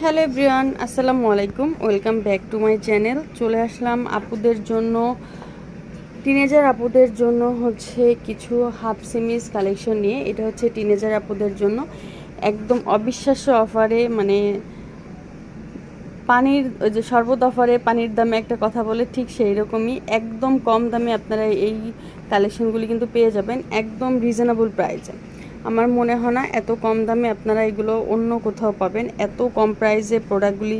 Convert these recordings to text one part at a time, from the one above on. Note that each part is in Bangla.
হ্যালো এভরিওয়ান, আসসালামু আলাইকুম। Welcome back to my channel. চলে আসলাম আপুদের জন্য, টিনেজার আপুদের জন্য হচ্ছে কিছু হাফ সিমিস কালেকশন নিয়ে। এটা হচ্ছে টিনেজার আপুদের জন্য। একদম অবিশ্বাস্য অফারে মানে পানির যে শরবত অফারে পানির দামে একটা কথা বলে ঠিক সেই রকমই। একদম কম দামে আপনারা এই কালেকশনগুলি কিন্তু পেয়ে যাবেন, একদম রিজনেবল প্রাইসে আমার মনে হয় না এত কম দামে আপনারা এগুলো অন্য কোথাও পাবেন। এত কম প্রাইসে প্রোডাক্টগুলি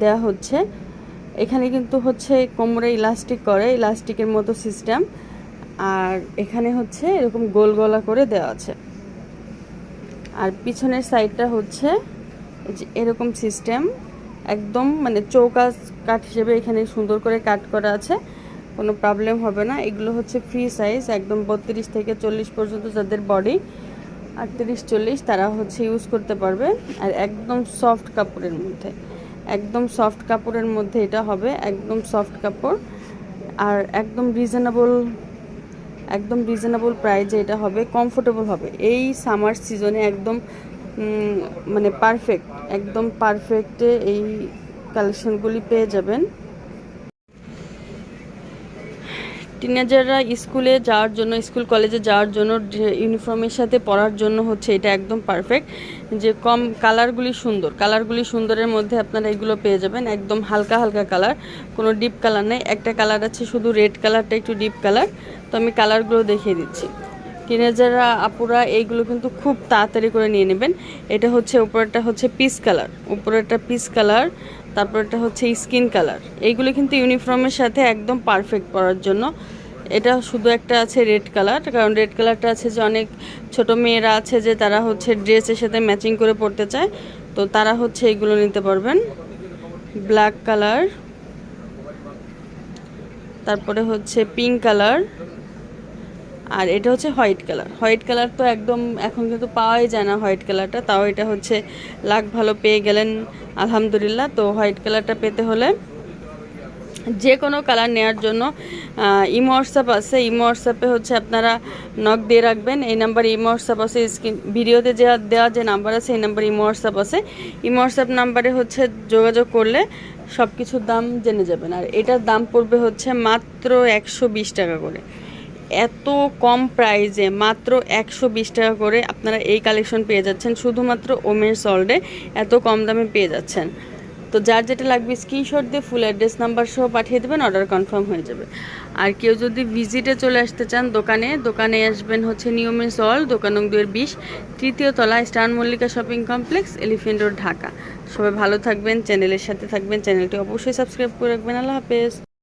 দেওয়া হচ্ছে। এখানে কিন্তু হচ্ছে কোমরে ইলাস্টিক করে ইলাস্টিকের মতো সিস্টেম আর এখানে হচ্ছে এরকম গোল গলা করে দেওয়া আছে। আর পিছনের সাইডটা হচ্ছে এরকম সিস্টেম একদম মানে চৌকা কাঠ হিসেবে এখানে সুন্দর করে কাট করা আছে। কোনো প্রবলেম হবে না। এগুলো হচ্ছে ফ্রি সাইজ একদম বত্রিশ থেকে চল্লিশ পর্যন্ত যাদের বডি আটত্রিশ, চল্লিশ তারা হচ্ছে ইউজ করতে পারবে। আর একদম সফট কাপড়ের মধ্যে। একদম সফট কাপড়ের মধ্যে এটা হবে, একদম সফট কাপড়। আর একদম রিজনেবল একদম রিজনেবল প্রাইজে এটা হবে কমফোর্টেবল হবে। এই সামার সিজনে একদম মানে পারফেক্ট একদম পারফেক্টে এই কালেকশনগুলি পেয়ে যাবেন। টিনেজাররা স্কুলে যাওয়ার জন্য স্কুল কলেজে যাওয়ার জন্য ইউনিফর্মের সাথে পড়ার জন্য হচ্ছে এটা একদম পারফেক্ট যে কম কালারগুলি সুন্দর কালারগুলি সুন্দরের মধ্যে আপনারা এগুলো পেয়ে যাবেন, একদম হালকা হালকা কালার কোনো ডিপ কালার নেই। একটা কালার আছে শুধু রেড কালারটা একটু ডিপ কালার তো আমি কালারগুলো দেখিয়ে দিচ্ছি। টিনেজাররা আপুরা এইগুলো কিন্তু খুব তাড়াতাড়ি করে নিয়ে নেবেন। এটা হচ্ছে উপরেরটা হচ্ছে পিস কালার উপরেরটা পিস কালার তারপর তারপরটা হচ্ছে স্কিন কালার এইগুলো কিন্তু ইউনিফর্মের সাথে একদম পারফেক্ট পরার জন্য। এটা শুধু একটা আছে রেড কালার কারণ রেড কালারটা আছে যে অনেক ছোট মেয়েরা আছে যে তারা হচ্ছে ড্রেসের সাথে ম্যাচিং করে পরতে চায়। তো তারা হচ্ছে এগুলো নিতে পারবেন। ব্ল্যাক কালার তারপরে হচ্ছে পিঙ্ক কালার আর এটা হচ্ছে হোয়াইট কালার। হোয়াইট কালার তো একদম এখন কিন্তু পাওয়াই যায় না হোয়াইট কালারটা। তাও এটা হচ্ছে লাখ ভালো পেয়ে গেলেন, আলহামদুলিল্লাহ। তো হোয়াইট কালারটা পেতে হলে যে কোনো কালার নেওয়ার জন্য ইমো হোয়াটসঅ্যাপ আছে। ইমো হোয়াটসঅ্যাপে হচ্ছে আপনারা নক দিয়ে রাখবেন। এই নাম্বার ইমো হোয়াটসঅ্যাপ আছে, স্ক্রিন ভিডিওতে যে দেওয়া যে নাম্বার আছে, এই নাম্বার ইমো হোয়াটসঅ্যাপ আছে। ইমো হোয়াটসঅ্যাপ নাম্বারে হচ্ছে যোগাযোগ করলে সব কিছুর দাম জেনে যাবেন। আর এটার দাম পড়বে হচ্ছে মাত্র একশো বিশ টাকা করে। এত কম প্রাইজে মাত্র একশো বিশ টাকা করে আপনারা এই কালেকশন পেয়ে যাচ্ছেন। শুধুমাত্র ওমেন সল্ডে এত কম দামে পেয়ে যাচ্ছেন। তো যার যেটা লাগবে স্ক্রিনশট দিয়ে ফুল অ্যাড্রেস নাম্বার সহ পাঠিয়ে দেবেন অর্ডার কনফার্ম হয়ে যাবে। আর কেউ যদি ভিজিটে চলে আসতে চান দোকানে দোকানে আসবেন হচ্ছে নিয়মে সল দোকান নং দুয়ের বিশ, তৃতীয় তলা star Mallika shopping complex, elephant road, Dhaka. সবাই ভালো থাকবেন চ্যানেলের সাথে থাকবেন চ্যানেলটি অবশ্যই সাবস্ক্রাইব করে রাখবেন। আল্লাহ হাফেজ।